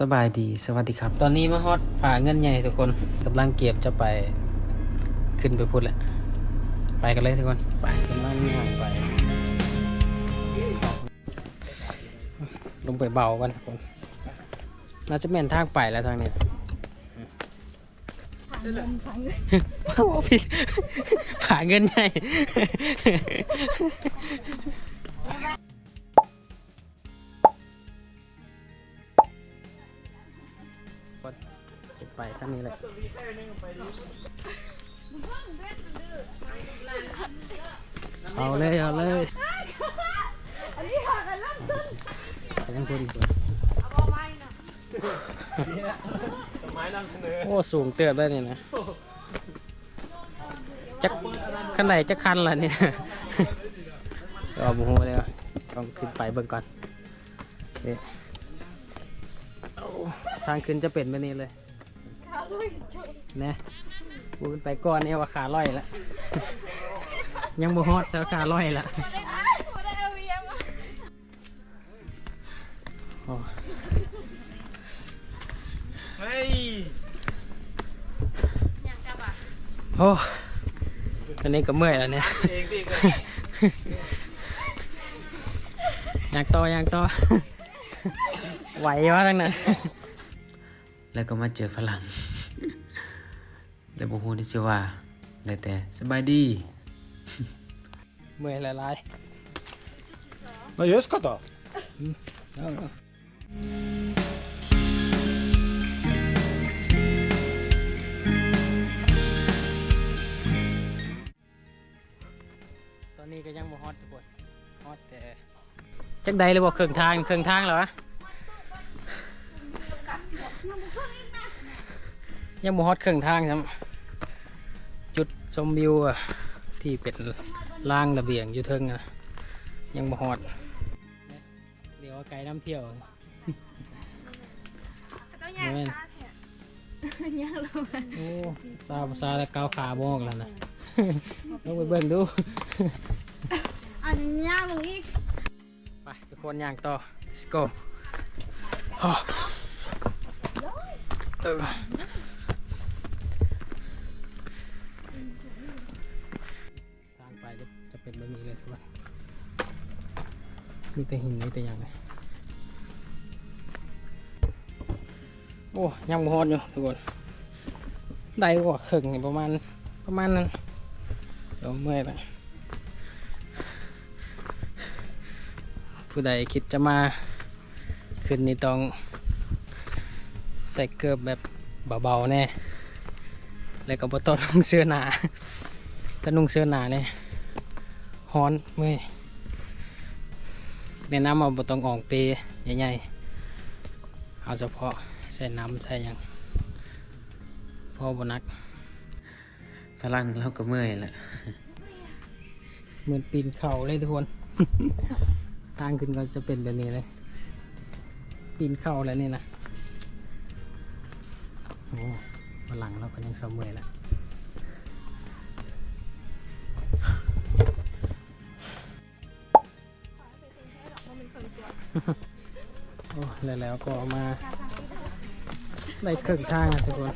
สบายดีสวัสดีครับ ตอนนี้มาฮอดผาเงินใหญ่ทุกคนกำลังเก็บจะไปขึ้นไปพูดแหละ ไปกันเลยทุกคน ไปกำลังย่างไป ลงไปเบากันทุกคนน่าจะแม่นทางไปแล้วทางนี้โอ้พี่ผาเงินใหญ่ ไปทางนี้เลยเอาเลยเอาเลยไปทางคนก่อนโอ้สูงเติบได้เนี่ยนะจักขั้นไหนจักคันละเนี่ยก็บูฮูเลยว่ะต้องขึ้นไปเบิ่งก่อนนี่เอา ทางขึ้นจะเป็นแบบนี้เลยนะกูขึ้นไปก่อนเนี่ยว่าขาล่อยละ ยังบ่ฮอดเจ้าขาล่อยละโอ้เฮ้ยโอ้ตอนนี้ก็เมื่อยแล้วเนี่ยเองดิอยากต่ออยากต่อไหววะทั้งนั้น แล้วก็มาเจอฝรั่งแล้วบูฮูนี่ชื่อว่าได้แต่สบายดีเมื่อยหลาย No, jo, ska ta. ๆเอาตอนนี้ก็ยังบ่ฮอตทุกคนฮอตแต่จักใดเลยบอกเครื่องทางเครื่องทางเหรอ ยังบ่ฮอตเครื่องทางครับจุดชมวิวอะที่เป็นล่างระเบียงอยู่เทิงอะยังบ่ฮอตเดี๋ยวไกลน้ำเที่ยวแม่นยังลงโอ้ซาบซาแล้วก้าวขาบออกแล้วนะต้องไปเบิ่งดูอันนี้ยากลงอีกไปทุกคนย่างต่อ let's go อ้อเออ มีแต่หินมีแต่อย่างไรโอ้ยังบ่ฮอดอยู่ทุกคนได้กว่าครึ่งนี่ประมาณประมาณนั้นเดี๋ยวเมื่อยแล้วผู้ใดคิดจะมาขึ้นนี่ต้องใส่เกือบแบบเบาๆแน่แล้วก็บ่ต้องนุ่งเสื้อหนาถ้านุ่งเสื้อหนาเนี่ยฮ้อนเมื่อย แนะนำเอาบ่ต้องออกเปใหญ่ๆเอาเฉพาะใส่น้ำใส่หยังพอบ่หนักฝรั่งเราก็เมื่อยแหละเหมือนปีนเขาเลยทุกคนทางขึ้นก็จะเป็นแบบนี้เลย ปีนเขาแล้วนี่นะโอ้ฝรั่งเราก็ยังเสมอนะ โอ้แล้วแล้วก็มาได้ครึ่งทางนะทุกคน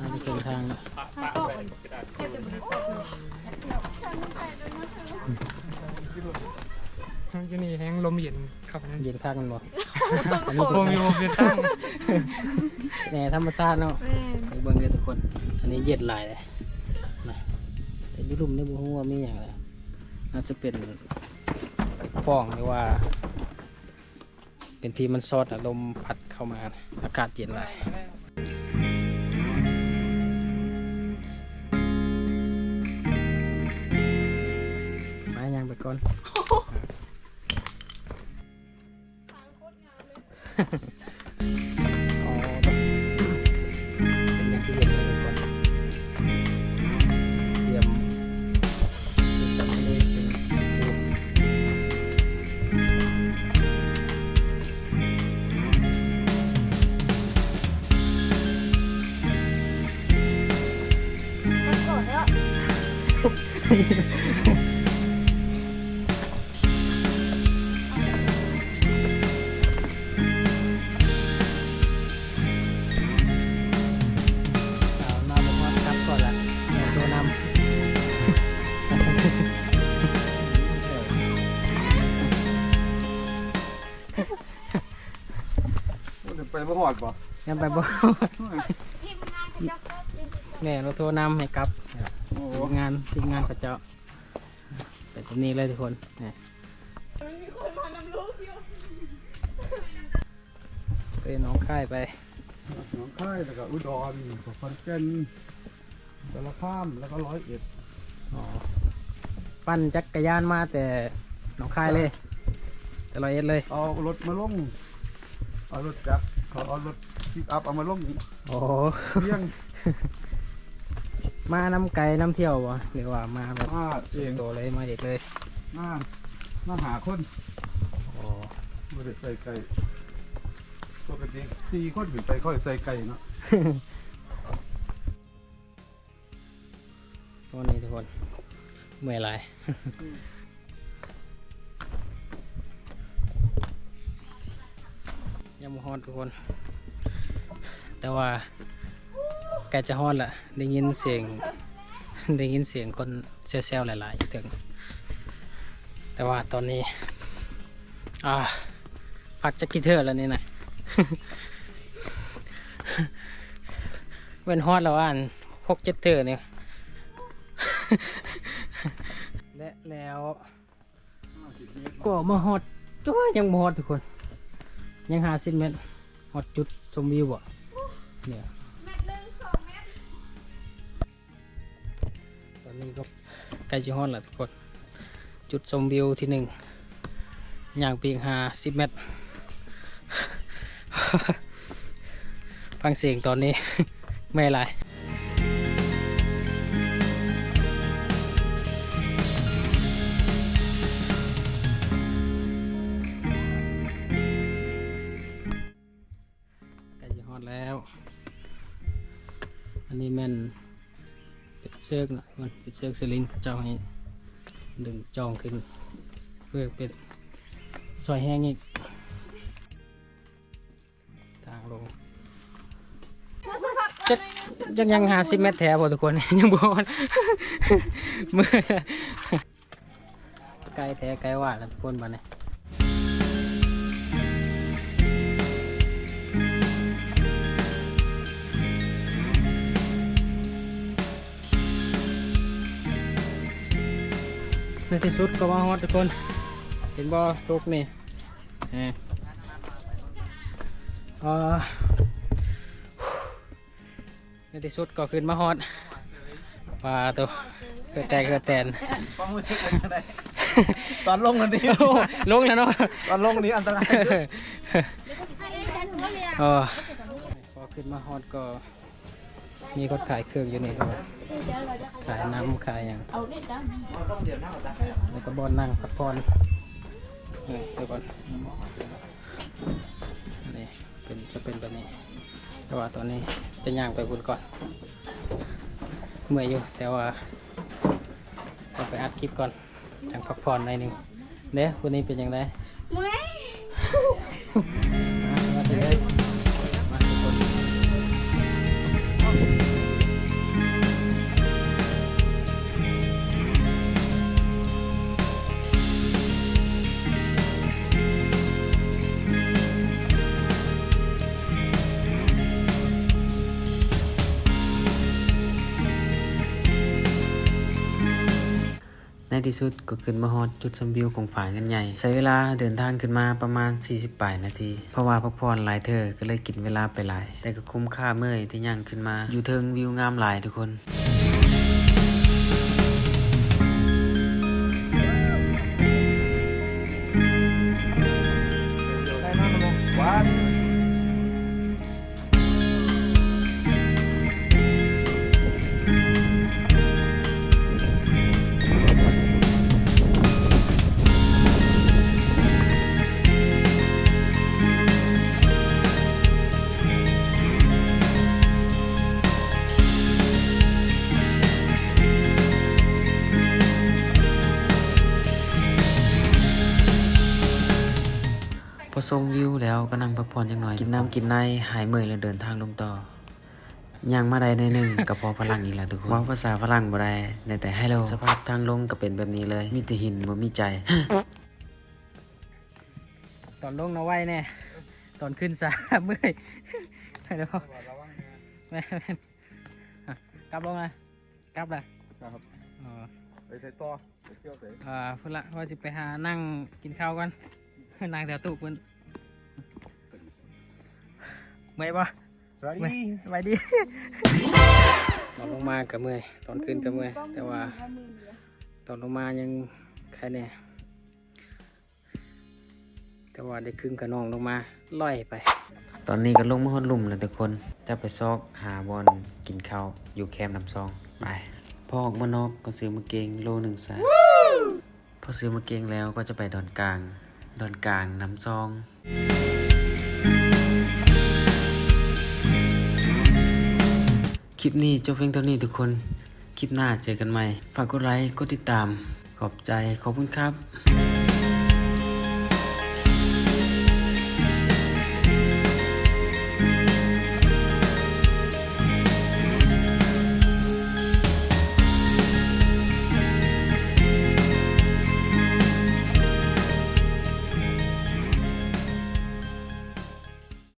มาได้ครึ่งทางแล้วที่นี่แห้งลมเย็นครับนั่นเย็นข้างกันบ่อันนี้โคมิโอเวียนตั้งแหน่ธรรมชาติเนาะไปเบิ่งเด้อทุกคน อันนี้เย็นหลายเลยนะแต่อยุรุมในบุหัวามีอย่างไร น่าจะเป็นป้องหรือว่า เป็นที่มันซอดอะลมพัดเข้ามาอากาศเย็นหลายมายังไปก่อน บ่หอดบ่ยังไปบ่ทีมงานเขาจะครบเป็นแม่เราโทรนำให้กลับโอ้ทีมงานทีมงานพระเจ้าไปตรงนี้เลยทุกคนนี่ไปหน้องค่ายไป หนองคายแล้วก็อุดรขอนแก่นสารคามแล้วก็ร้อยเอ็ดอ๋อ ปั่นจักรยานมาแต่หน้องค่ายเลย แต่ร้อยเอ็ดเลย เอารถมาลงเอารถจักร เขาเอารถปิกอัพเอามาลงโอ้เที่ยงมาน้ำไก่น้ำเที่ยวบ่หรือว่ามาแบบมาเองโตเลยมาเด็กเลยมามาหาคนโอ้บ่ได้ใส่ไก่ปกติสี่คนขึ้นไปค่อยใส่ไก่เนาะวันนี้ทุกคนเมื่อยหล ยังไม่ฮอดทุกคน แต่ว่าใกล้จะฮอดละได้ยินเสียง ได้ยินเสียงคนเซลๆหลายๆถึง แต่ว่าตอนนี้ อ่าพักจะกี่เทอร์แล้วนี่นะเว้นฮอดแล้วอ่านหกเจ็ดเทอร์เนี่ยและแล้วก็มาฮอดจ้วยังบ่ฮอดทุกคน ยังหาสิบเมตรหอดจุดชมวิวบ่เนี่ยตองแมตรตอนนี้ก็ใกล้จะฮอดแล้วทุกคนจุดชมวิวที่หนึ่งอย่างเพียงหาสิบเมตร ฟังเสียงตอนนี้ ไม่ไร อันนี้แม่นปิดเชือกน่อยมันปิดเชือกสลิงเจ้าให้ดึงจองขึ้น เพื่อเป็นซอยแห้งอีกทางลงจะยังยังหาสิเมตรแถวบ่ทุกคน ยังบอลมือไกลแท้ไกลว่าแล้วทุกคนบ้านนี้ ในที่สุดก็มาฮอดทุกคน เห็นบ่ทุกนี่เอออ่าในที่สุดก็ขึ้นมาฮอดปลาตัวเกิดแต่เกิดแตนความรู้สึกเป็นยังไงตอนลงกันดิโอ้ลงแล้วเนาะตอนลงนี้อันตรายให้ได้ฉันก็เรียนเออพอขึ้นมาฮอดก็มีคนขายเครื่องอยู่นี่ครับ ขายน้ำขายอย่างแล้วก็บอนนั่งพักผ่อนนี่เดี๋ยวก่อนนี่เป็นจะเป็นแบบนี้ แต่ว่าตอนนี้จะย่างไปบุญก่อน เมื่อยอยู่แต่ว่าจะไปอัดคลิปก่อนจังพักผ่อนหน่อยหนึงเด้วันนี้เป็นยังไงเมื่อย ที่สุดก็ขึ้นมาฮอดจุดชมวิวของผาเงินใหญ่ใช้เวลาเดินทางขึ้นมาประมาณ 40ปลายนาที เพราะว่าพักผ่อนหลายเธอก็เลยกินเวลาไปหลาย แต่ก็คุ้มค่าเมื่อยที่ย่างขึ้นมาอยู่เทิงวิวงามหลายทุกคนวัน ชมวิวแล้วก็นั่งพักผ่อนจังหน่อย กินน้ำกินในหายเมื่อยแล้วเดินทางลงต่อย่างมาได้ในอยหนึ่งก็พอพลังอีกแล้วทุกคนเว่าภาษาฝรั่งบ่ได้ในแต่ให้เราสภาพทางลงก็เป็นแบบนี้เลย มีแต่หินบ่มีใจ ตอนลงนะไว้แน่ตอนขึ้นซาเมื่อยไปแล้วระวังแน่แม่แม่อะกลับลงนะกลับเลยครับอ๋อไปใส่ต่อไปเที่ยวใส่อ่าพุ่นละว่าจะไปหานั่งกินข้าวกันนั่งแถวตู้พุ่น เมื่อยปะสวัสเมื่อยดีสบายดีตอนลงมากับเมื่อยตอนขึ้นกับเมื่อยแต่ว่าตอนลงมายังใครเนี่ยแต่ว่าได้ครึ่งกับน้องลงมาลอยไป ตอนนี้ก็ลงมาฮอดหลุมแล้วทุกคนจะไปซอกหาบอลกินข้าวอยู่แคมป์น้ำซองไปพอออกมานอกก็ซื้อมาเกงโลหนึ่งซะพอซื้อมาเกงแล้วก็จะไปดอนกลาง ดอนกลางน้ำซอง ลิปนี้จบเพียงเท่านี้ทุกคน คลิปหน้าเจอกันใหม่ ฝากกดไลค์ กดติดตาม ขอบใจ ขอบคุณครับ